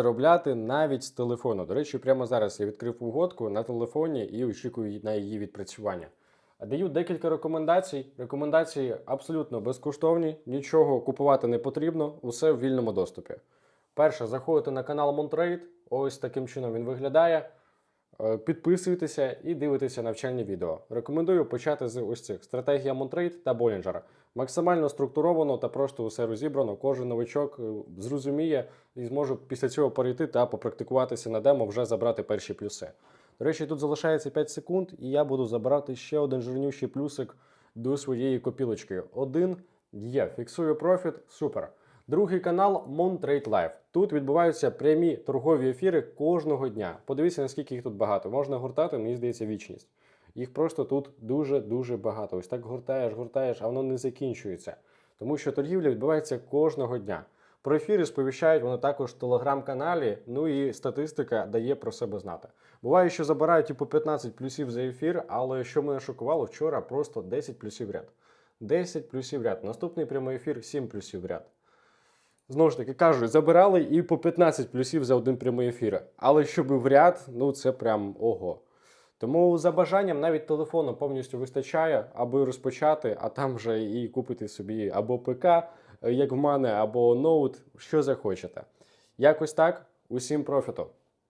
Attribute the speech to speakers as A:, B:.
A: заробляти навіть з телефону. До речі, прямо зараз я відкрив угодку на телефоні і очікую на її відпрацювання. Даю декілька рекомендацій. Рекомендації абсолютно безкоштовні, нічого купувати не потрібно, усе в вільному доступі. Перше, заходите на канал Монтрейд. Ось таким чином він виглядає. Е, Підписуйтеся і дивитеся навчальні відео. Рекомендую почати з ось цих стратегія Монтрейд та Болінджера. Максимально структуровано та просто усе розібрано. Кожен новичок е, зрозуміє і зможе після цього перейти та попрактикуватися на демо, вже забрати перші плюси. До речі, тут залишається 5 секунд, і я буду забирати ще один жирнющий плюсик до своєї копілочки. Один є. Фіксую профіт. Супер. Другий канал Montrade Live. Тут відбуваються прямі торгові ефіри кожного дня. Подивіться, наскільки їх тут багато. Можна гуртати, мені здається, вічність. Їх просто тут дуже-дуже багато. Ось так гуртаєш, гуртаєш, а воно не закінчується. Тому що торгівля відбувається кожного дня. Про ефіри сповіщають вони також в телеграм-каналі, ну і статистика дає про себе знати. Буває, що забирають і по 15 плюсів за ефір, але що мене шокувало вчора, просто 10 плюсів ряд. 10 плюсів ряд. Наступний прямий ефір 7 плюсів ряд. Знову ж таки кажуть, забирали і по 15 плюсів за один прямий ефір. Але щоб в ряд, ну це прям ого. Тому за бажанням навіть телефону повністю вистачає, аби розпочати, а там вже і купити собі або ПК, е, як в мене, або ноут, що захочете. Якось так. Усім профіту.